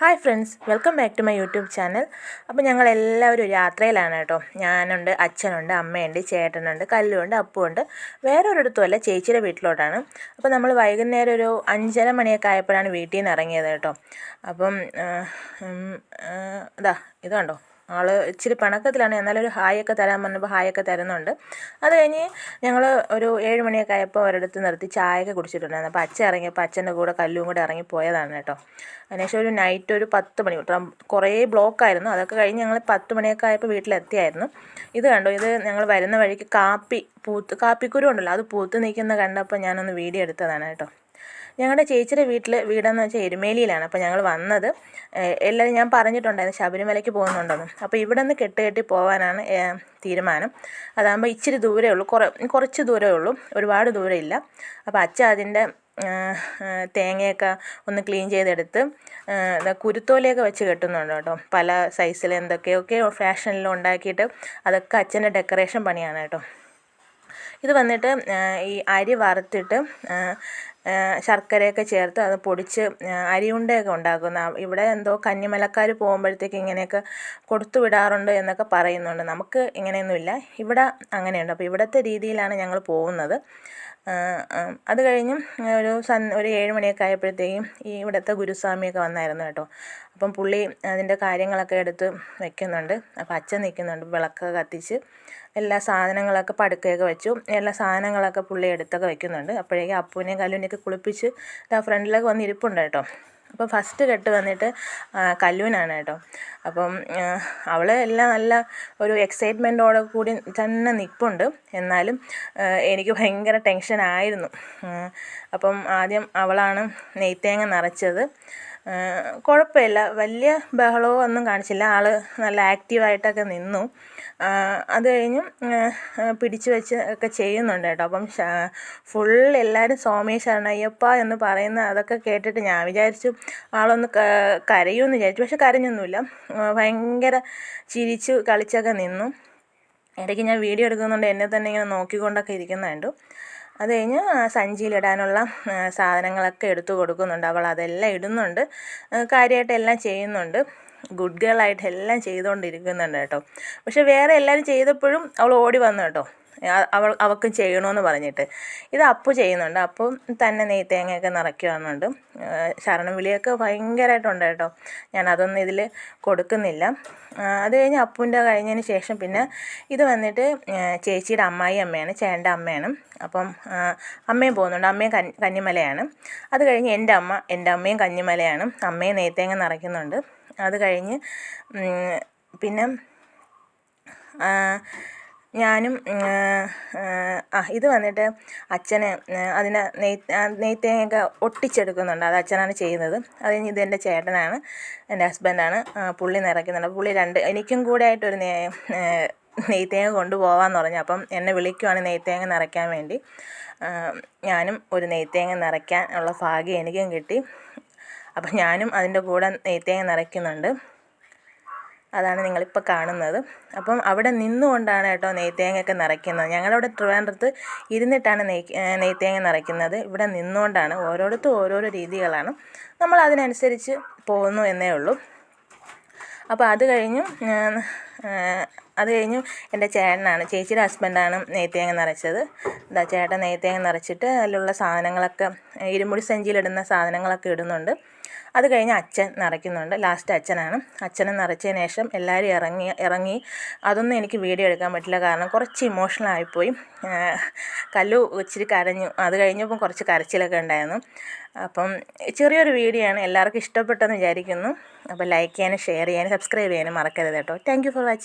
Hi friends welcome back to my YouTube channel. അപ്പോൾ ഞങ്ങൾ എല്ലാവരും യാത്രയിലാണ് കേട്ടോ. ഞാനുണ്ട് അച്ഛനുണ്ട് അമ്മയുണ്ട് ചേട്ടനുണ്ട് കല്ലുണ്ട് അപ്പുണ്ട്. വേറെ ഒരിടത്തുമല്ല ചേച്ചിയുടെ വീട്ടിലോട്ടാണ്. അപ്പോൾ നമ്മൾ വൈകുന്നേരം ഒരു അഞ്ചര മണിയൊക്കെ ആയപ്പോഴാണ് വീട്ടിൽ നിന്ന് ഇറങ്ങിയത് കേട്ടോ. അപ്പം ഇതാ ഇത് കണ്ടോ? ആൾ ഇച്ചിരി പണക്കത്തിലാണ്. എന്നാലും ഒരു ഹായൊക്കെ തരാൻ പറഞ്ഞപ്പോൾ ഹായൊക്കെ തരുന്നുണ്ട്. അത് കഴിഞ്ഞ് ഞങ്ങൾ ഒരു ഏഴ് മണിയൊക്കെ ആയപ്പോൾ ഒരിടത്ത് നിർത്തി ചായയൊക്കെ കുടിച്ചിട്ടുണ്ടായിരുന്നു. അപ്പോൾ അച്ഛൻ ഇറങ്ങിയപ്പോൾ അച്ഛന്റെ കൂടെ കല്ലും കൂടെ ഇറങ്ങി പോയതാണ് കേട്ടോ. അതിനുശേഷം ഒരു നൈറ്റ് ഒരു പത്ത് മണി കുറേ ബ്ലോക്കായിരുന്നു അതൊക്കെ കഴിഞ്ഞ് ഞങ്ങൾ പത്ത് മണിയൊക്കെ ആയപ്പോൾ വീട്ടിലെത്തിയായിരുന്നു. ഇത് കണ്ടോ? ഇത് ഞങ്ങൾ വരുന്ന വഴിക്ക് കാപ്പി പൂത്ത് കാപ്പിക്കുരു ഉണ്ടല്ലോ അത് പൂത്ത് നിൽക്കുന്ന കണ്ടപ്പോൾ ഞാനൊന്ന് വീഡിയോ എടുത്തതാണ് കേട്ടോ. ഞങ്ങളുടെ ചേച്ചിയുടെ വീട്ടിൽ വീടെന്ന് വെച്ചാൽ എരുമേലിയിലാണ്. അപ്പോൾ ഞങ്ങൾ വന്നത് എല്ലാവരും ഞാൻ പറഞ്ഞിട്ടുണ്ടായിരുന്നു ശബരിമലയ്ക്ക് പോകുന്നുണ്ടെന്ന്. അപ്പോൾ ഇവിടെ നിന്ന് കെട്ട് കെട്ടി പോകാനാണ് തീരുമാനം. അതാകുമ്പോൾ ഇച്ചിരി ദൂരമേ ഉള്ളൂ. കുറ കുറച്ച് ദൂരമേ ഉള്ളൂ. ഒരുപാട് ദൂരമില്ല അപ്പോൾ അച്ഛൻ അതിന്റെ തേങ്ങയൊക്കെ ഒന്ന് ക്ലീൻ ചെയ്തെടുത്ത് കുരുത്തോലയൊക്കെ വെച്ച് കെട്ടുന്നുണ്ട് കേട്ടോ. പല സൈസിൽ എന്തൊക്കെയൊക്കെ ഫാഷനിലും ഉണ്ടാക്കിയിട്ട് അതൊക്കെ അച്ഛന്റെ ഡെക്കറേഷൻ പണിയാണ് കേട്ടോ. ഇത് വന്നിട്ട് ഈ അരി വറുത്തിട്ട് ശർക്കരയൊക്കെ ചേർത്ത് അത് പൊടിച്ച് അരിയുണ്ടയൊക്കെ ഉണ്ടാക്കുന്ന ഇവിടെ എന്തോ കന്നിമലക്കാർ പോകുമ്പോഴത്തേക്ക് ഇങ്ങനെയൊക്കെ കൊടുത്തു വിടാറുണ്ട് എന്നൊക്കെ പറയുന്നുണ്ട്. നമുക്ക് ഇങ്ങനെയൊന്നുമില്ല. ഇവിടെ അങ്ങനെയുണ്ട്. അപ്പോൾ ഇവിടുത്തെ രീതിയിലാണ് ഞങ്ങൾ പോകുന്നത്. അത് കഴിഞ്ഞും ഒരു സൺ ഒരു ഏഴ് മണിയൊക്കെ ആയപ്പോഴത്തേക്കും ഈ ഇവിടുത്തെ ഗുരുസ്വാമിയൊക്കെ വന്നായിരുന്നു കേട്ടോ. അപ്പം പുള്ളി അതിന്റെ കാര്യങ്ങളൊക്കെ എടുത്ത് വെക്കുന്നുണ്ട്. അപ്പോൾ അച്ഛൻ നിൽക്കുന്നുണ്ട് വിളക്ക് കത്തിച്ച്. എല്ലാ സാധനങ്ങളൊക്കെ പടുക്കയൊക്കെ വെച്ചു. എല്ലാ സാധനങ്ങളൊക്കെ പുള്ളി എടുത്തൊക്കെ വെക്കുന്നുണ്ട്. അപ്പോഴേക്കും അപ്പൂനെയും കല്ലുവിനെയൊക്കെ കുളിപ്പിച്ച് ആ ഫ്രണ്ടിലൊക്കെ വന്ന് ഇരിപ്പുണ്ട് കേട്ടോ. അപ്പോൾ ഫസ്റ്റ് കെട്ട് വന്നിട്ട് കല്ലൂനാണ് കേട്ടോ. അപ്പം അവൾ എല്ലാം നല്ല ഒരു എക്സൈറ്റ്മെന്റോടെ കൂടി തന്നെ നിൽപ്പുണ്ട് എന്നാലും എനിക്ക് ഭയങ്കര ടെൻഷനായിരുന്നു അപ്പം ആദ്യം അവളാണ് നെയ്ത്തേങ്ങ നിറച്ചത്. കുഴപ്പമില്ല. വലിയ ബഹളമോ ഒന്നും കാണിച്ചില്ല. ആൾ നല്ല ആക്റ്റീവായിട്ടൊക്കെ നിന്നു. അത് കഴിഞ്ഞ് പിടിച്ചു വെച്ച് ഒക്കെ ചെയ്യുന്നുണ്ട് കേട്ടോ. അപ്പം ഫുൾ എല്ലാവരും സോമേശ് ശരണയ്യപ്പ എന്ന് പറയുന്ന അതൊക്കെ കേട്ടിട്ട് ഞാൻ വിചാരിച്ചു ആളൊന്ന് കരയുമെന്ന് വിചാരിച്ചു. പക്ഷെ കരഞ്ഞൊന്നുമില്ല. ഭയങ്കര ചിരിച്ചു കളിച്ചൊക്കെ നിന്നു. ഇടയ്ക്ക് ഞാൻ വീഡിയോ എടുക്കുന്നുണ്ട്. എന്നെ തന്നെ ഇങ്ങനെ നോക്കിക്കൊണ്ടൊക്കെ ഇരിക്കുന്നുണ്ട്. അത് കഴിഞ്ഞ് സഞ്ചിയിലിടാനുള്ള സാധനങ്ങളൊക്കെ എടുത്തു കൊടുക്കുന്നുണ്ട്. അവൾ അതെല്ലാം ഇടുന്നുണ്ട്. കാര്യമായിട്ട് എല്ലാം ചെയ്യുന്നുണ്ട്. ഗുഡ് ഗേൾ ആയിട്ട് എല്ലാം ചെയ്തുകൊണ്ടിരിക്കുന്നുണ്ട് കേട്ടോ. പക്ഷെ വേറെ എല്ലാവരും ചെയ്തപ്പോഴും അവൾ ഓടി വന്നു കേട്ടോ. അവൾ അവൾക്കും ചെയ്യണമെന്ന് പറഞ്ഞിട്ട്. ഇത് അപ്പു ചെയ്യുന്നുണ്ട്. അപ്പം തന്നെ നെയ് തേങ്ങയൊക്കെ നിറയ്ക്കുന്നുണ്ട് ശരണം വിളിയൊക്കെ ഭയങ്കരമായിട്ടുണ്ട് കേട്ടോ. ഞാൻ അതൊന്നും ഇതിൽ കൊടുക്കുന്നില്ല. അത് കഴിഞ്ഞ് അപ്പുവിന്റെ കഴിഞ്ഞതിന് ശേഷം പിന്നെ ഇത് വന്നിട്ട് ചേച്ചിയുടെ അമ്മായി അമ്മയാണ് ചേട്ടന്റെ അമ്മയാണ്. അപ്പം അമ്മയും പോകുന്നുണ്ട്. അമ്മയും കന്നിമലയാണ്. അത് കഴിഞ്ഞ് എന്റെ അമ്മ എന്റെ അമ്മയും കന്നിമലയാണ്. അമ്മയും നെയ്ത്തേങ്ങ നിറയ്ക്കുന്നുണ്ട്. അത് കഴിഞ്ഞ് പിന്നെ ഞാനും ആ ഇത് വന്നിട്ട് അച്ഛനെ അതിനെ നെയ് നെയ്ത്തേങ്ങയൊക്കെ ഒട്ടിച്ചെടുക്കുന്നുണ്ട്. അത് അച്ഛനാണ് ചെയ്യുന്നത്. അത് കഴിഞ്ഞ് ഇത് എന്റെ ചേട്ടനാണ് എന്റെ ഹസ്ബൻഡാണ് പുള്ളി നിറയ്ക്കുന്നുണ്ട്. പുള്ളി രണ്ട് എനിക്കും കൂടെ ആയിട്ടൊരു നെയ്ത്തേങ്ങ കൊണ്ടുപോകാമെന്ന് പറഞ്ഞു. അപ്പം എന്നെ വിളിക്കുവാണ് നെയ്ത്തേങ്ങ നിറയ്ക്കാൻ വേണ്ടി. ഞാനും ഒരു നെയ്ത്തേങ്ങ നിറയ്ക്കാൻ ഉള്ള ഭാഗ്യം എനിക്കും കിട്ടി. അപ്പം ഞാനും അതിന്റെ കൂടെ തേങ്ങ നിറയ്ക്കുന്നുണ്ട്. അതാണ് നിങ്ങളിപ്പോൾ കാണുന്നത്. അപ്പം അവിടെ നിന്നുകൊണ്ടാണ് കേട്ടോ നെയ്ത്തേങ്ങയൊക്കെ നിറയ്ക്കുന്നത്. ഞങ്ങളവിടെ ട്രിവാൻഡ്രത്ത് ഇരുന്നിട്ടാണ് നെയ് നെയ്ത്തേങ്ങ നിറയ്ക്കുന്നത്. ഇവിടെ നിന്നുകൊണ്ടാണ് ഓരോരുത്തും ഓരോരോ രീതികളാണ്. നമ്മൾ അതിനനുസരിച്ച് പോകുന്നു എന്നേ ഉള്ളൂ. അപ്പോൾ അത് കഴിഞ്ഞു അത് കഴിഞ്ഞു എന്റെ ചേട്ടനാണ് ചേച്ചിയുടെ ഹസ്ബൻഡാണ് നെയ്ത്തേങ്ങ നിറച്ചത്. എന്താ ചേട്ടൻ നെയ്ത്തേങ്ങ നിറച്ചിട്ട് അതിലുള്ള സാധനങ്ങളൊക്കെ ഇരുമുടി സഞ്ചിയിലിടുന്ന സാധനങ്ങളൊക്കെ ഇടുന്നുണ്ട്. അത് കഴിഞ്ഞ് അച്ഛൻ നിറയ്ക്കുന്നുണ്ട്. ലാസ്റ്റ് അച്ഛനാണ്. അച്ഛനെ നിറച്ചതിന് ശേഷം എല്ലാവരും ഇറങ്ങി ഇറങ്ങി അതൊന്നും എനിക്ക് വീഡിയോ എടുക്കാൻ പറ്റില്ല. കാരണം കുറച്ച് ഇമോഷണൽ ആയിപ്പോയി. കല്ലു ഇച്ചിരി കരഞ്ഞു. അത് കഴിഞ്ഞപ്പം കുറച്ച് കരച്ചിലൊക്കെ ഉണ്ടായിരുന്നു. അപ്പം ചെറിയൊരു വീഡിയോ ആണ്. എല്ലാവർക്കും ഇഷ്ടപ്പെട്ടെന്ന് വിചാരിക്കുന്നു. അപ്പോൾ ലൈക്ക് ചെയ്യാനും ഷെയർ ചെയ്യാനും സബ്സ്ക്രൈബ് ചെയ്യാനും മറക്കരുത് കേട്ടോ. Thank for watching